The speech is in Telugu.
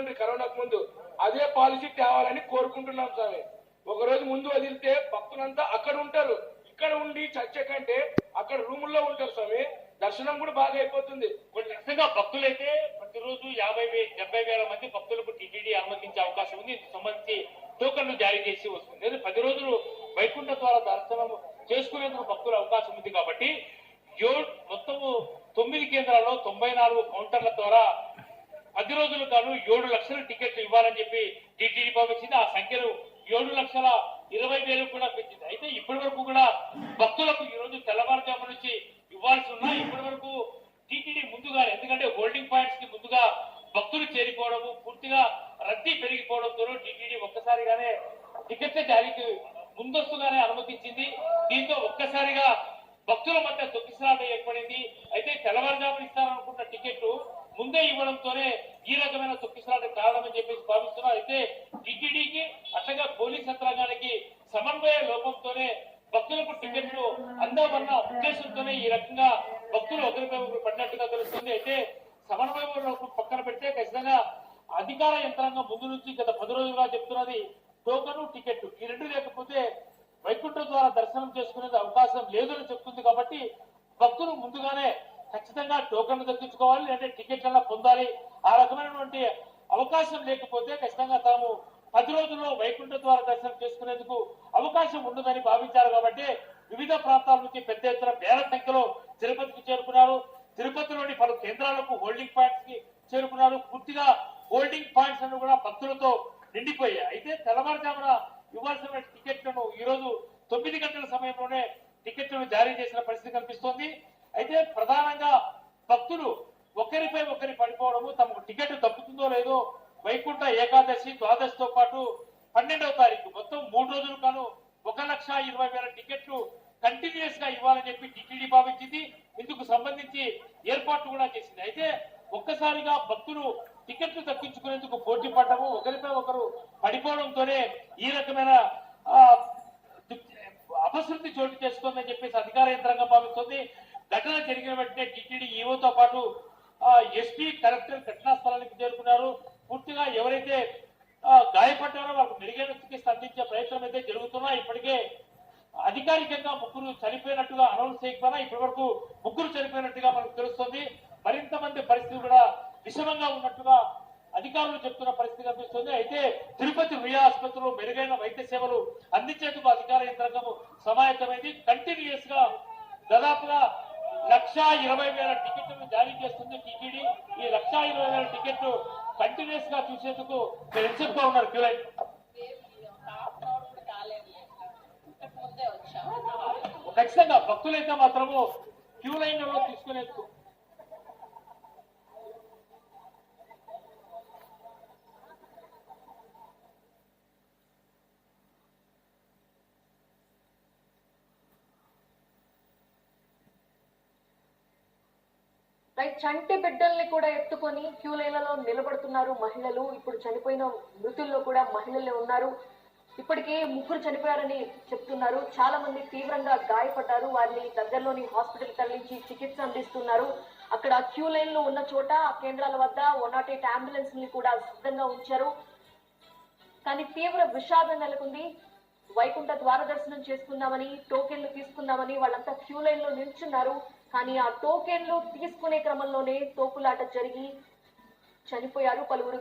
ఉండి కరోనాకు ముందు అదే పాలసీ తేవాలని కోరుకుంటున్నాం స్వామి. ఒక రోజు ముందు వదిలితే భక్తులంతా అక్కడ ఉంటారు. ఇక్కడ ఉండి చర్చ కంటే అక్కడ రూముల్లో ఉంటారు స్వామి. దర్శనం కూడా బాగా అయిపోతుంది. కొన్ని నిజంగా భక్తులైతే ప్రతిరోజు యాభై వేల డెబ్బై వేల మంది భక్తులకు టీటీడీ అనుమతించే అవకాశం ఉంది. ఇందుకు సంబంధించి టోకన్లు జారీ చేసి వస్తుంది. లేదా పది రోజులు వైకుంఠ ద్వారా దర్శనం చేసుకునేందుకు భక్తుల అవకాశం ఉంది కాబట్టి ఏడు మొత్తము తొమ్మిది కేంద్రాల్లో తొంభై నాలుగు కౌంటర్ల ద్వారా పది రోజులు కాను ఏడు లక్షల టికెట్లు ఇవ్వాలని చెప్పి టీటీడీ పంపించింది. ఆ సంఖ్యను ఏడు లక్షల ఇరవై వేలు కూడా పెంచింది. అయితే ఇప్పటి వరకు కూడా భక్తులకు ఈ రోజు తెల్లవారుజాము నుంచి ఇవ్వాల్సి ఉన్నా ఇప్పటి వరకు టీటీడీ ముందుగా ఎందుకంటే హోల్డింగ్ పాయింట్స్కి ముందుగా భక్తులు చేరిపోవడము పూర్తిగా రద్దీ పెరిగిపోవడంతో టీటీడీ ఒక్కసారిగానే టికెట్ల జారీకి ముందస్తుగానే అనుమతించింది. దీంతో ఒక్కసారిగా భక్తుల మధ్య తొక్కిసలాట ఏర్పడింది. అయితే తెల్లవారుజామున ఇస్తారనుకున్న టికెట్లు ముందే ఇవ్వడంతోనే ఈ రకమైన తొక్కిసలాట కారణమని చెప్పేసి భావిస్తున్నారు అయితే టీటీడీకి అట్లాగా పోలీస్ యంత్రాంగానికి సమన్వయ లోపంతోనే భక్తులకు టికెట్లు అందామన్న ఉద్దేశంతోనే ఈ రకంగా భక్తులు ఒకరిపై ఒకరు పడినట్టుగా తెలుస్తుంది. అయితే సమన్వయ లోపం పక్కన పెడితే ఖచ్చితంగా అధికార యంత్రాంగం ముందు నుంచి గత పది రోజులుగా చెప్తున్నది టోకను టికెట్ ఈ రెండు లేకపోతే వైకుంఠం ద్వారా దర్శనం చేసుకునేది అవకాశం లేదని చెప్తుంది కాబట్టి భక్తులు ముందుగానే ఖచ్చితంగా టోకన్ దక్కించుకోవాలి లేదంటే టికెట్లను పొందాలి ఆ రకమైనటువంటి అవకాశం లేకపోతే ఖచ్చితంగా తాము పది రోజుల్లో వైకుంఠ ద్వారా దర్శనం చేసుకునేందుకు అవకాశం ఉండదని భావించారు కాబట్టి వివిధ ప్రాంతాల నుంచి పెద్ద ఎత్తున వేల సంఖ్యలో తిరుపతికి చేరుకున్నారు. తిరుపతిలోని పలు కేంద్రాలకు హోల్డింగ్ పాయింట్స్కి చేరుకున్నారు. పూర్తిగా హోల్డింగ్ పాయింట్స్ అని కూడా భక్తులతో నిండిపోయాయి. అయితే తెల్లవారుజామున ఇవ్వాల్సిన టికెట్లను ఈ రోజు తొమ్మిది గంటల సమయంలోనే టికెట్లను జారీ చేసిన పరిస్థితి కనిపిస్తోంది. అయితే ప్రధానంగా భక్తులు ఒకరిపై ఒకరి పడిపోవడము తమకు టికెట్ తప్పుతుందో లేదో వైకుంఠ ఏకాదశి ద్వాదశితో పాటు పన్నెండవ తారీఖు మొత్తం మూడు రోజులు కాను ఒక లక్ష ఇరవై వేల టికెట్లు కంటిన్యూస్గా ఇవ్వాలని చెప్పి టీటీడీ భావించింది. ఇందుకు సంబంధించి ఏర్పాట్లు కూడా చేసింది. అయితే ఒక్కసారిగా భక్తులు టికెట్లు దక్కించుకునేందుకు పోటీ పడ్డము ఒకరిపై ఒకరు పడిపోవడంతోనే ఈ రకమైన అపశృతి చోటు చేసుకుందని చెప్పేసి అధికార యంత్రంగా భావిస్తుంది. ఘటన జరిగిన వెంటనే టీటీడీ ఈవోతో పాటు ఎస్పీ కలెక్టర్ ఘటనా స్థలానికి చేరుకున్నారు. పూర్తిగా ఎవరైతే గాయపడ్డారో వాళ్ళకు మెరుగైన చికిత్స అందించే ప్రయత్నం అయితే జరుగుతున్నా. ఇప్పటికే అధికారికంగా ముగ్గురు చనిపోయినట్టుగా అనౌన్స్ చేయకపోయినా ఇప్పటి వరకు ముగ్గురు చనిపోయినట్టుగా మనకు తెలుస్తుంది. మరింత మంది పరిస్థితి కూడా విషమంగా ఉన్నట్టుగా అధికారులు చెప్తున్న పరిస్థితి కనిపిస్తుంది. అయితే తిరుపతి రుయా ఆసుపత్రిలో మెరుగైన వైద్య సేవలు అందించేందుకు అధికార యంత్రాంగం సమాయత్తమైంది. కంటిన్యూస్గా దాదాపుగా లక్ష ఇరవై వేల టికెట్లను జారీ చేస్తుంది టీటీడీ. ఈ లక్ష ఇరవై వేల టికెట్లు కంటిన్యూస్గా చూసేందుకు మీరు ఎంచుకుంటూ ఉన్నారు క్యూ లైన్ హాఫ్ అవర్ కూడా కాలేదు. ఇంతకు ముందే వచ్చాము ఖచ్చితంగా భక్తులైతే మాత్రము క్యూ లైన్లలో తీసుకునేందుకు రైట్ చంటి బిడ్డల్ని కూడా ఎత్తుకొని క్యూ లైన్లలో నిలబడుతున్నారు మహిళలు. ఇప్పుడు చనిపోయిన మృతుల్లో కూడా మహిళలే ఉన్నారు. ఇప్పటికే ముగ్గురు చనిపోయారని చెప్తున్నారు. చాలా మంది తీవ్రంగా గాయపడ్డారు. వారిని దగ్గరలోని హాస్పిటల్ తరలించి చికిత్స అందిస్తున్నారు. అక్కడ క్యూ లైన్లో ఉన్న చోట ఆ కేంద్రాల వద్ద వన్ నాట్ ఎయిట్ అంబులెన్స్ని కూడా సిద్ధంగా ఉంచారు. కానీ తీవ్ర విషాదం నెలకొంది. వైకుంఠ ద్వార దర్శనం చేసుకుందామని టోకెన్లు తీసుకుందామని వాళ్ళంతా క్యూ లైన్లో నిల్చున్నారు. కానీ ఆ టోకెన్లు తీసుకునే క్రమంలోనే తోపులాట జరిగి చనిపోయారు పలువురు